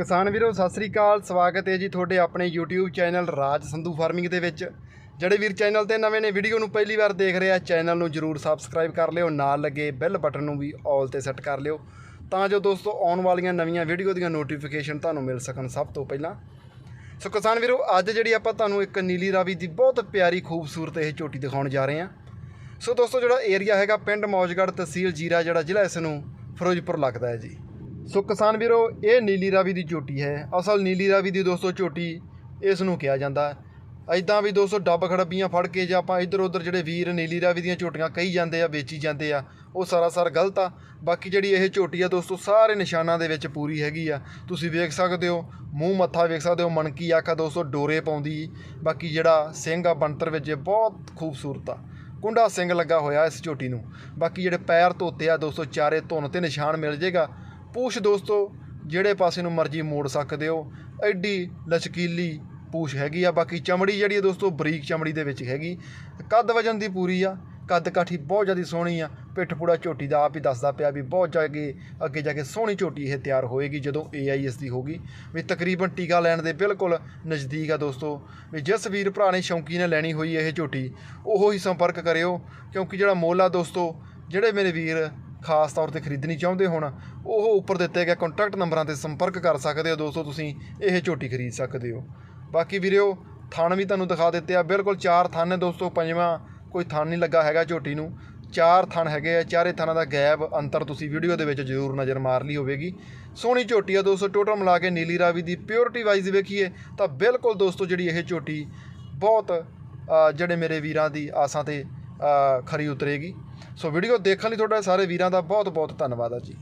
ਕਿਸਾਨ ਵੀਰੋ, ਸਤਿ ਸ੍ਰੀ ਅਕਾਲ। ਸਵਾਗਤ ਹੈ ਜੀ ਤੁਹਾਡੇ ਆਪਣੇ YouTube channel Raj Sandhu farming ਦੇ ਵਿੱਚ। ਜਿਹੜੇ ਵੀਰ ਚੈਨਲ ਤੇ ਨਵੇਂ ਨੇ, ਵੀਡੀਓ ਨੂੰ ਪਹਿਲੀ ਵਾਰ ਦੇਖ ਰਹੇ ਆ, ਚੈਨਲ ਨੂੰ ਜਰੂਰ ਸਬਸਕ੍ਰਾਈਬ ਕਰ ਲਿਓ, ਨਾਲ ਲੱਗੇ ਬੈਲ ਬਟਨ ਨੂੰ ਵੀ ਆਲ ਤੇ ਸੈੱਟ ਕਰ ਲਿਓ। ਤਾਂ ਜੋ ਦੋਸਤੋ, ਆਉਣ ਵਾਲੀਆਂ ਨਵੀਆਂ ਵੀਡੀਓ ਦੀਆਂ ਨੋਟੀਫਿਕੇਸ਼ਨ ਤੁਹਾਨੂੰ ਮਿਲ ਸਕਣ ਸਭ ਤੋਂ ਪਹਿਲਾਂ। ਸੋ ਕਿਸਾਨ ਵੀਰੋ, ਅੱਜ ਜਿਹੜੀ ਆਪਾਂ ਤੁਹਾਨੂੰ ਇੱਕ ਨੀਲੀ ਰਾਵੀ ਦੀ ਬਹੁਤ ਪਿਆਰੀ, ਖੂਬਸੂਰਤ ਇਹ ਝੋਟੀ ਦਿਖਾਉਣ ਜਾ ਰਹੇ ਹਾਂ ਸੋ ਦੋਸਤੋ, ਜਿਹੜਾ ਏਰੀਆ ਹੈਗਾ ਪਿੰਡ ਮੌਜਗੜ੍ਹ ਤਹਿਸੀਲ ਜੀਰਾ, ਜਿਹੜਾ ਜ਼ਿਲ੍ਹਾ ਇਸ ਨੂੰ ਫਿਰੋਜ਼ਪੁਰ ਲੱਗਦਾ ਹੈ ਜੀ। ਸੋ ਕਿਸਾਨ ਵੀਰੋ, ਇਹ ਨੀਲੀ ਰਾਵੀ ਦੀ ਝੋਟੀ ਹੈ। ਅਸਲ ਨੀਲੀ ਰਾਵੀ ਦੀ ਦੋਸਤੋ ਝੋਟੀ ਇਸ ਨੂੰ ਕਿਹਾ ਜਾਂਦਾ। ਹੈ ਐਦਾਂ ਵੀ ਦੋਸਤੋ ਡੱਬ ਖੜੱਬੀਆਂ ਫੜ ਕੇ ਜਾਂ ਆਪਾਂ ਇੱਧਰ ਉੱਧਰ ਜਿਹੜੇ ਵੀਰ ਨੀਲੀ ਰਾਵੀ ਦੀਆਂ ਝੋਟੀਆਂ ਕਹੀ ਜਾਂਦੇ ਆ, ਵੇਚੀ ਜਾਂਦੇ ਆ, ਉਹ ਸਰਾਸਰ ਗਲਤ ਆ। ਬਾਕੀ ਜਿਹੜੀ ਇਹ ਝੋਟੀ ਆ ਦੋਸਤੋ, ਸਾਰੇ ਨਿਸ਼ਾਨਾਂ ਦੇ ਵਿੱਚ ਪੂਰੀ ਹੈਗੀ ਆ। ਤੁਸੀਂ ਵੇਖ ਸਕਦੇ ਹੋ, ਮੂੰਹ ਮੱਥਾ ਵੇਖ ਸਕਦੇ ਹੋ, ਮਣਕੀ ਆਖਾ ਦੋਸਤੋ, ਡੋਰੇ ਪਾਉਂਦੀ। ਬਾਕੀ ਜਿਹੜਾ ਸਿੰਘ ਆ ਬਣਤਰ ਵਿੱਚ ਬਹੁਤ ਖੂਬਸੂਰਤ ਆ। ਕੁੰਡਾ ਸਿੰਘ ਲੱਗਾ ਹੋਇਆ ਇਸ ਝੋਟੀ ਨੂੰ। ਬਾਕੀ ਜਿਹੜੇ ਪੈਰ ਧੋਤੇ ਆ ਦੋਸਤੋ, ਚਾਰੇ ਧੁਨ ਤੇ ਨਿਸ਼ਾਨ ਮਿਲ ਜੇਗਾ। ਪੂਛ ਦੋਸਤੋ, ਜਿਹੜੇ ਪਾਸੇ ਨੂੰ ਮਰਜ਼ੀ ਮੋੜ ਸਕਦੇ ਹੋ। ਐਡੀ ਲਚਕੀਲੀ ਪੂਛ ਹੈਗੀ ਆ, ਬਾਕੀ ਚਮੜੀ ਜਿਹੜੀ ਹੈ ਦੋਸਤੋ, ਬਰੀਕ ਚਮੜੀ ਦੇ ਵਿੱਚ ਹੈਗੀ। ਕੱਦ ਵਜਨ ਦੀ ਪੂਰੀ ਆ, ਕੱਦ ਕਾਠੀ ਬਹੁਤ ਜ਼ਿਆਦਾ ਸੋਹਣੀ ਆ। ਪਿੱਠ ਪੂੜਾ ਝੋਟੀ ਦਾ ਆਪ ਹੀ ਦੱਸਦਾ ਪਿਆ ਵੀ ਬਹੁਤ ਜਾ ਕੇ ਅੱਗੇ ਜਾ ਕੇ ਸੋਹਣੀ ਝੋਟੀ ਇਹ ਤਿਆਰ ਹੋਏਗੀ ਜਦੋਂ AIS ਦੀ ਹੋਗੀ ਵੀ ਤਕਰੀਬਨ ਟੀਕਾ ਲੈਣ ਦੇ ਬਿਲਕੁਲ ਨਜ਼ਦੀਕ ਆ ਦੋਸਤੋ। ਵੀ ਜਿਸ ਵੀਰ ਭਰਾ ਨੇ ਸ਼ੌਂਕੀ ਨੇ ਲੈਣੀ ਹੋਈ ਇਹ ਝੋਟੀ, ਉਹੋ ਹੀ ਸੰਪਰਕ ਕਰਿਓ। ਕਿਉਂਕਿ ਜਿਹੜਾ ਮੁੱਲ ਆ ਦੋਸਤੋ, ਜਿਹੜੇ ਮੇਰੇ ਵੀਰ ਖਾਸ ਤੌਰ ਤੇ ਖਰੀਦਣੀ ਚਾਹੁੰਦੇ ਹੋਣ, ਉਹ ਉੱਪਰ ਦਿੱਤੇ ਗਏ ਕੰਟੈਕਟ ਨੰਬਰਾਂ ਤੇ ਸੰਪਰਕ ਕਰ ਸਕਦੇ ਹੋ ਦੋਸਤੋ, ਤੁਸੀਂ ਇਹ ਝੋਟੀ ਖਰੀਦ ਸਕਦੇ ਹੋ। ਬਾਕੀ ਵੀਰਿਓ ਥਣ ਵੀ ਤੁਹਾਨੂੰ ਦਿਖਾ ਦਿੱਤੇ ਆ, ਬਿਲਕੁਲ ਚਾਰ ਥਣ ਨੇ ਦੋਸਤੋ, ਪੰਜਵਾਂ ਕੋਈ ਥਣ ਨਹੀਂ ਲੱਗਾ ਹੈਗਾ ਝੋਟੀ ਨੂੰ। ਚਾਰ ਥਣ ਹੈਗੇ ਆ, ਚਾਰੇ ਥਣਾਂ ਦਾ ਗੈਪ ਅੰਤਰ ਤੁਸੀਂ ਵੀਡੀਓ ਦੇ ਵਿੱਚ ਜ਼ਰੂਰ ਨਜ਼ਰ ਮਾਰ ਲਈ ਹੋਵੇਗੀ। ਸੋਹਣੀ ਝੋਟੀ ਆ ਦੋਸਤੋ ਟੋਟਲ ਮਿਲਾ ਕੇ ਨੀਲੀ ਰਾਵੀ ਦੀ ਪਿਓਰਿਟੀ ਵਾਈਜ਼ ਵੇਖੀਏ, ਤਾਂ ਬਿਲਕੁਲ ਦੋਸਤੋ ਜਿਹੜੀ ਇਹ ਝੋਟੀ ਬਹੁਤ ਜਿਹੜੇ ਮੇਰੇ ਵੀਰਾਂ ਦੀ ਆਸਾਂ ਤੇ ਖਰੀ ਉਤਰੇਗੀ। ਸੋ ਵੀਡੀਓ ਦੇਖਣ ਲਈ ਤੁਹਾਡਾ ਸਾਰੇ ਵੀਰਾਂ ਦਾ ਬਹੁਤ ਬਹੁਤ ਧੰਨਵਾਦ ਆ ਜੀ।